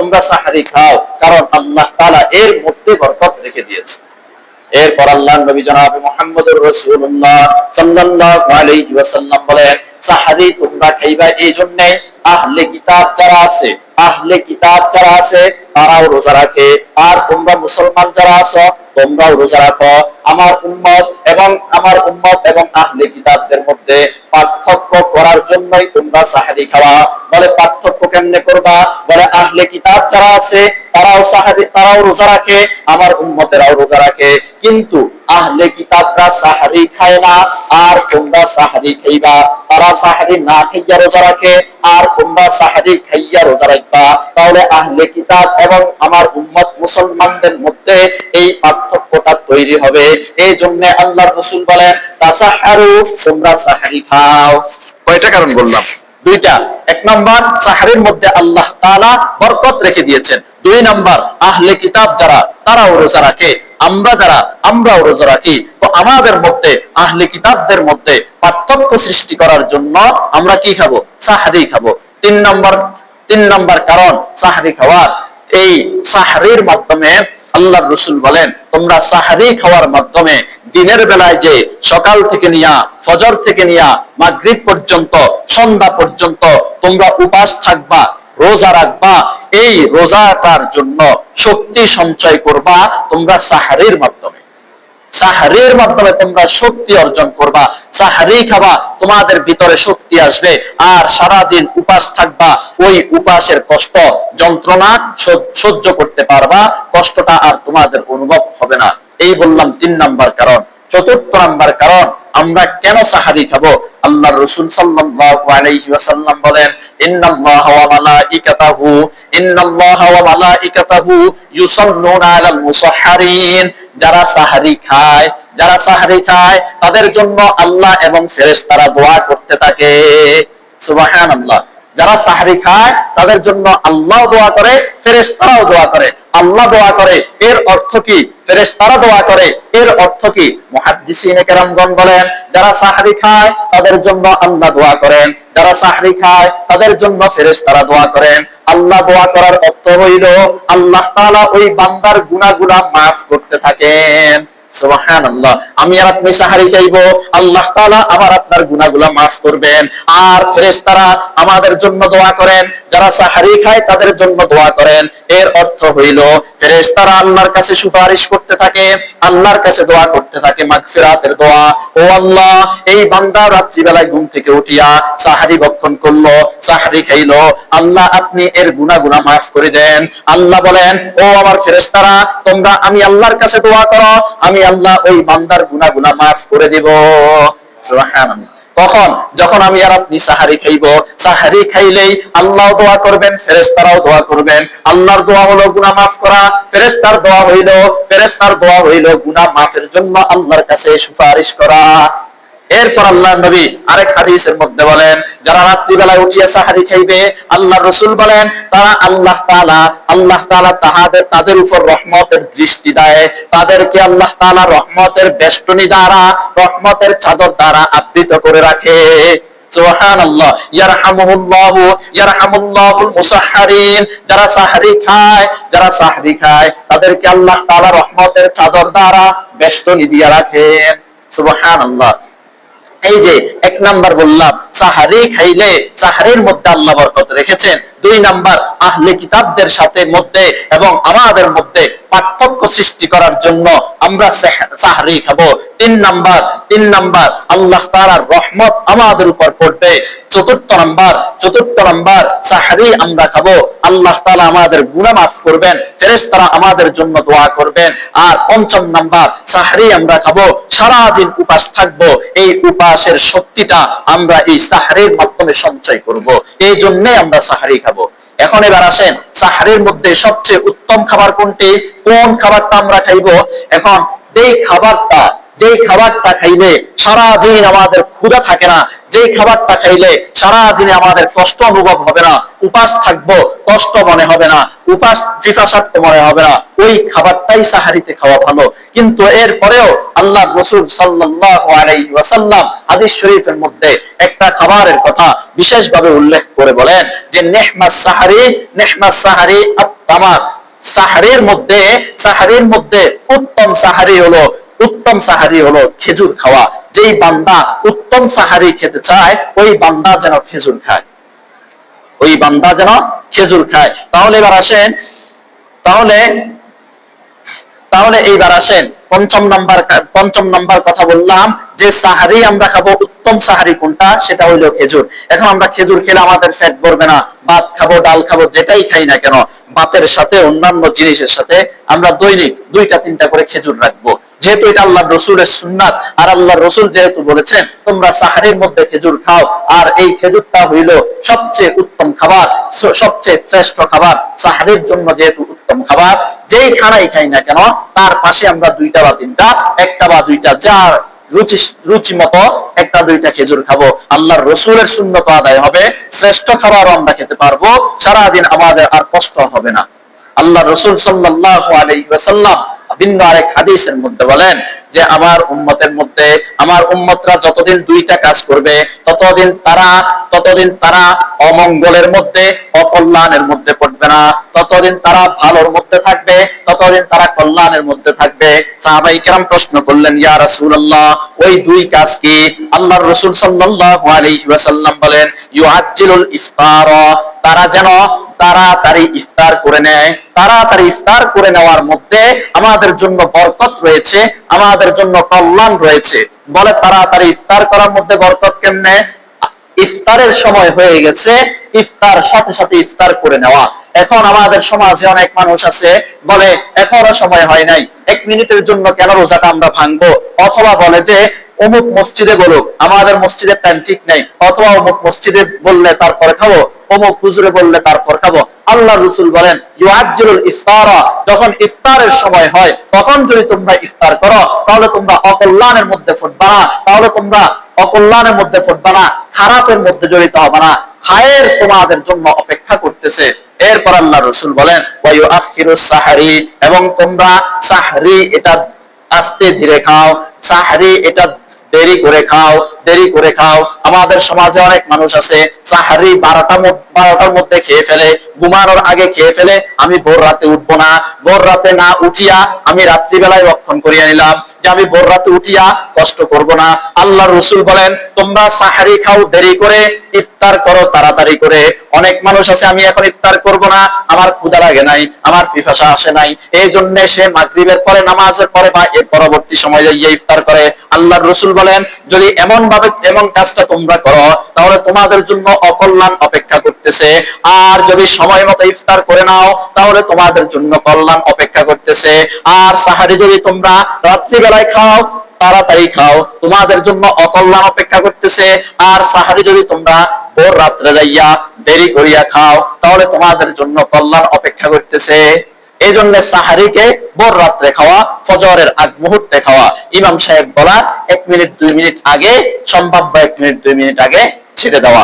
তোমরা সাহারি খাও কারণ আল্লাহ তালা এর মধ্যে বরকত রেখে দিয়েছে। এরপর আল্লাহ নবী জনাব মোহাম্মদুর রসুল্লাহ সাল্লাল্লাহু আলাইহি ওয়াসাল্লাম বলেন সাহারি তোমরা খাইবা এই জন্য আহলে কিতাব যারা আছে, আহলে কিতাব যারা আছে তারাও রোজা রাখে। আর তোমরা মুসলমান যারা আছো, তোমরাও রোজা রাখো। আমার উম্মত এবং আমার উম্মত এবং আহলে কিতাবদের মধ্যে পার্থক্য করার জন্যই তোমরা সাহারি খাওয়া। বলে, পার্থক্য কেমনে করবা? বলে, আহলে কিতাব যারা আছে, তারাও সাহারি তারাও রোজা রাখে, আমার উম্মতেরাও রোজা রাখে। কিন্তু আহলে কিতাবরা সাহারি খায় না, আর তোমরা সাহারি খাইবা। তারা সাহারি না খাইয়া রোজা রাখে, আর তোমরা সাহারি খাইয়া রোজা রাখবা। তাহলে আহলে কিতাব এবং আমার উম্মত মুসলমানদের মধ্যে এই পার্থক্যটা তৈরি হবে। এই জন্য আল্লাহ রসুল বলেন, তাসাহারু, তোমরা সাহারি খাও। কয়টা কারণ বললাম। দুইটা। এক নম্বর মধ্যে আল্লাহ তাআলা বরকত রেখে দিয়েছেন। দুই আহলে কিতাব যারা রোজা রাখে। আমরা যারা রোজা রাখি। তো আমাদের মধ্যে, আহলে কিতাবদের মধ্যে পার্থক্য সৃষ্টি করার জন্য আমরা কি খাব? সাহারি খাব। তিন নম্বর তিন নম্বর কারণ সাহারি খাওয়ার এই সাহারির মাধ্যমে আল্লাহ রসুল বলেন, তোমরা সাহারি খাওয়ার মাধ্যমে দিনের বেলায় যে সকাল থেকে নিয়া, ফজর থেকে নিয়া, মাগরিব পর্যন্ত, সন্ধ্যা পর্যন্ত তোমরা উপাস থাকবা, রোজা রাখবা, এই রোজাটার জন্য শক্তি সঞ্চয় করবা তোমরা সাহারির মাধ্যমে। সাহারির মাধ্যমে তোমরা শক্তি অর্জন করবা সাহারি খাবা, তোমাদের ভিতরে শক্তি আসবে, আর সারা দিন উপাস থাকবা, ওই উপাসের কষ্ট যন্ত্রণা সহ্য- করতে পারবা, কষ্টটা আর তোমাদের অনুভব হবে না। এই বললাম তিন নাম্বার কারণ। চতুর্থ নাম্বার কারণ, আমরা কেন সাহারি খাব? আল্লাহ রসুল সাল্লাল্লাহু আলাইহি ওয়াসাল্লাম বলেন, ইন্নাল্লাহ ওয়া মালাইকাতাহু, ইন্নাল্লাহ যারা সাহারি খায়, যারা সাহারি খায়, তাদের জন্য আল্লাহ এবং ফেরেশতারা দোয়া করতে থাকে। সুবহানাল্লাহ। যারা সাহারি খায়, তাদের জন্য আল্লাহ দোয়া করে, ফেরেশতারাও দোয়া করে। আল্লাহ দোয়া করে, এর অর্থ কি? ফেরেশতারা দোয়া করে, এর অর্থ কি? মুহাদ্দিসিনে কেরামগণ বলেন, যারা সাহারি খায়, তাদের জন্য আল্লাহ দোয়া করেন। যারা সাহারি খায়, তাদের জন্য ফেরেশতারা দোয়া করেন। আল্লাহ দোয়া করার অর্থ হইল, আল্লাহ তাআলা ওই বান্দার গুনাহগুলা মাফ করতে থাকেন। আমি আর আপনি সাহারি চাইব আল্লাহ তাআলা আমার আপনার গুনাহগুলা মাফ করবেন। আর ফেরেশতারা আমাদের জন্য দোয়া করেন। যারা সাহারি খায় তাদের জন্য দোয়া করেন। এর অর্থ হইল, ফেরেশতারা আল্লাহর কাছে সুপারিশ করতে থাকে, আল্লাহর কাছে দোয়া করতে থাকে মাগফিরাতের দোয়া। ও আল্লাহ, এই বান্দা রাত্রিবেলায় ঘুম থেকে উঠিয়া সাহারি ভক্ষণ করল, সাহারি খাইলো। আল্লাহ, আপনি এর গুনাহগুলা মাফ করে দেন। আল্লাহ বলেন, ও আমার ফেরেশতারা, তোমরা আমি আল্লাহর কাছে দোয়া করো, আমি আল্লাহ ওই বান্দার গুনা গুনা মাফ করে দিব। তখন যখন আমি আর আপনি সাহারি খাইব। সাহারি খাইলেই আল্লাহ দোয়া করবেন ফেরেস্তারাও দোয়া করবেন। আল্লাহর দোয়া হলো গুনা মাফ করা ফেরেস্তার দোয়া হইল ফেরেস্তার দোয়া হইল গুনা মাফের জন্য আল্লাহর কাছে সুপারিশ করা। এরপর আল্লাহ নবী আরেক হাদিসের মধ্যে বলেন, যারা রাত্রিবেলায় উঠিয়া সাহারি খাইবে আল্লাহ রসুল বলেন, তারা আল্লাহ তাআলা আল্লাহ তাআলা তাহাদের, তাদের উপর রহমতের দৃষ্টি দেয়। তাদেরকে আল্লাহ তাআলা রহমতের বেষ্টনী দ্বারা, রহমতের চাদর দ্বারা আবৃত করে রাখে। যারা সাহরি খায়, যারা সাহরি খায়, তাদেরকে আল্লাহ তাআলা রহমতের চাদর দ্বারা বেষ্টনী দিয়ে রাখেন। সুবহানাল্লাহ। এই যে এক নাম্বার বললাম সাহারি খাইলে সাহারির মধ্যে আল্লাহ বরকত রেখেছেন। দুই নাম্বার, আহলে কিতাবদের সাথে মধ্যে এবং আমাদের মধ্যে পার্থক্য সৃষ্টি করার জন্য আমরা সাহ- সাহারি খাব। তিন নাম্বার তিন নাম্বার, আল্লাহ তাআলার রহমত আমাদের উপর পড়বে। চতুর্থ নাম্বার চতুর্থ নাম্বার, সাহারি আমরা খাব। আল্লাহ তাআলা আমাদের গুনাহ মাফ করবেন, ফেরেশতারা আমাদের জন্য দোয়া করবেন। আর পঞ্চম নাম্বার, সাহারি আমরা খাব সারা দিন উপাস থাকব। এই উপাসের শক্তিটা আমরা এই সাহারির মাধ্যমে সঞ্চয় করব। এই জন্য আমরা সাহারি খাব। এখন এবার আসেন সাহারের মধ্যে সবচেয়ে উত্তম খাবার কোনটি? কোন খাবারটা আমরা খাইবো? এখন যে খাবারটা যেই খাবারটা খাইলে সারা দিন আমাদের ক্ষুধা থাকে না, যেই খাবারটা খাইলে সারা দিনে আমাদের কষ্ট অনুভব হবে না, উপাস থাকব, কষ্ট মনে হবে না, উপাস পিপাসার্থ মনে হবে না, ওই খাবারটাই সাহারিতে খাওয়া ভালো। কিন্তু এরপরেও আল্লাহ রসুল সাল্লাল্লাহু আলাইহি ওয়াসাল্লাম হাদিস শরীফের মধ্যে একটা খাবারের কথা বিশেষভাবে উল্লেখ করে বলেন যে, নেহমাস সাহারি নেহমাস সাহারি আত-তামার। সাহারির মধ্যে সাহারির মধ্যে উত্তম সাহারি হলো উত্তম সাহারি হলো খেজুর খাওয়া। যেই বান্দা উত্তম সাহারি খেতে চায়, ওই বান্দা যেন খেজুর খায়। ওই বান্দা যেন খেজুর খায়। তাহলে এবার আসেন, তাহলে তাহলে এইবার আসেন, পঞ্চম নাম্বার পঞ্চম নাম্বার কথা বললাম, যে সাহারি আমরা খাব, উত্তম সাহারি কোনটা? সেটা হইল খেজুর। এখন আমরা খেজুর খেলে আমাদের ফ্যাট ভরবে না। ভাত খাব, ডাল খাব, যেটাই খাই না কেন, ভাতের সাথে অন্যান্য জিনিসের সাথে আমরা দৈনিক দুইটা, তিনটা করে খেজুর রাখব। যেহেতু এটা আল্লাহ রসুলের সুন্নাত, আর আল্লাহ রসুল যেহেতু বলেছেন, তোমরা সাহারির মধ্যে খেজুর খাও, আর এই খেজুরটা হইল সবচেয়ে উত্তম খাবার সবচেয়ে শ্রেষ্ঠ খাবার, সাহারির জন্য যেহেতু উত্তম খাবার, যেই খানাই খাই না কেন, তার পাশে আমরা দুইটা বা তিনটা, একটা বা দুইটা যার রুচি রুচি মতো, একটা দুইটা খেজুর খাব। আল্লাহর রসুলের শূন্যত আদায় হবে, শ্রেষ্ঠ খাবারও আমরা খেতে পারব, সারাদিন আমাদের আর কষ্ট হবে না। আল্লাহ রসুল সাল্লাল্লাহু আলাইহি ওয়াসাল্লাম ভিন্ন আরেক হাদিসের মধ্যে বলেন যে আমার উম্মতের মধ্যে আমার উম্মতরা যতদিন দুইটা কাজ করবে, ততদিন তারা ততদিন তারা অমঙ্গলের মধ্যে, অকল্যাণের মধ্যে পড়বে না। ততদিন তারা ভালোর মধ্যে থাকবে, ততদিন তারা কল্যাণের মধ্যে থাকবে। সাহাবাই কেরাম প্রশ্ন করলেন, ইয়া রাসূলুল্লাহ, ওই দুই কাজ কি? আল্লাহর রাসূল সাল্লাল্লাহু আলাইহি ওয়াসাল্লাম বলেন, ইউআজ্জিলুল ইফতার তারা যেন তাড়াতাড়ি ইফতার করে নেয়। তাড়াতাড়ি ইফতার করে নেওয়ার মধ্যে আমাদের জন্য বরকত রয়েছে, আমাদের জন্য কল্যাণ রয়েছে। বলে তাড়াতাড়ি ইফতার করার মধ্যে বরকত কেমনে? ইফতারের সময় হয়ে গেছে, ইফতার সাথে সাথে ইফতার করে নেওয়া। এখন আমাদের সমাজে অনেক মানুষ আছে, বলে, এখনও সময় হয় নাই, এক মিনিটের জন্য কেন রোজাটা আমরা ভাঙবো? অথবা বলে যে, অমুক মসজিদে বলুক, আমাদের মসজিদের টাইম ঠিক নেই। অথবা, অমুক মসজিদে বললে তারপরে খাব। অমুক হুজুরে বললে তারপর খাব আল্লাহ রসুল বলেন, ইউআজ্জিলুল ইফতারা। যখন ইফতারের সময় হয়, তখন যদি তোমরা ইফতার করো, তাহলে তোমরা অকল্যাণের মধ্যে ফুটবা না। তাহলে তোমরা অকল্যাণের মধ্যে ফুটবা না, খারাপের মধ্যে জড়িত হবে না। খায়ের তোমাদের জন্য অপেক্ষা করতেছে। এরপর আল্লাহ রসুল বলেন ওয়ায়ু আখিরুস সাহারি। এবং তোমরা সাহারি এটা আস্তে ধীরে খাও, সাহারি এটা দেরি করে খাও, দেরি করে খাও। আমাদের সমাজে অনেক মানুষ আছে সাহারি বারোটা বারোটার মধ্যে খেয়ে ফেলে, ঘুমানোর আগে খেয়ে ফেলে, আমি ভোর রাতে উঠবো না। ভোর রাতে না উঠিয়া আমি রাত্রিবেলায় রক্ষণ করিয়া নিলাম। যে আমি ভোর রাতে উঠিয়া কষ্ট করব না। আল্লাহ রসুল বলেন, তোমরা সাহারি খাও দেরি করে, ইফতার করো তাড়াতাড়ি করে। অনেক মানুষ আছে, আমি এখন ইফতার করব না, আমার ক্ষুধা লাগে নাই, আমার পিপাসা আসে নাই। এই জন্য সে মাগরিবের পরে, নামাজের পরে বা এর পরবর্তী সময় ইফতার করে। আল্লাহ রসুল বলেন, যদি এমন ভাবে এমন কাজটা তোমরা করো, তাহলে তোমাদের জন্য অকল্যাণ অপেক্ষা করতেছে। আর যদি সময় মতো ইফতার করে নাও, তাহলে তোমাদের জন্য কল্যাণ অপেক্ষা করতেছে। আর সাহারি যদি তোমরা রাত্রিবেলায় খাও, তাড়াতাড়ি খাও, তোমাদের জন্য অকল্যাণ অপেক্ষা করতেছে। আর সাহারি যদি তোমরা ভোর রাত্রে যাইয়া দেরি করিয়া খাও, তাহলে তোমাদের জন্য কল্যাণ অপেক্ষা করতেছে। এই জন্য সাহারিকে ভোর রাত্রে খাওয়া, ফজরের আগ মুহূর্তে খাওয়া। ইমাম সাহেব বলা, এক মিনিট, দুই মিনিট আগে, সম্ভাব্য এক মিনিট, দুই মিনিট আগে ছেড়ে দেওয়া।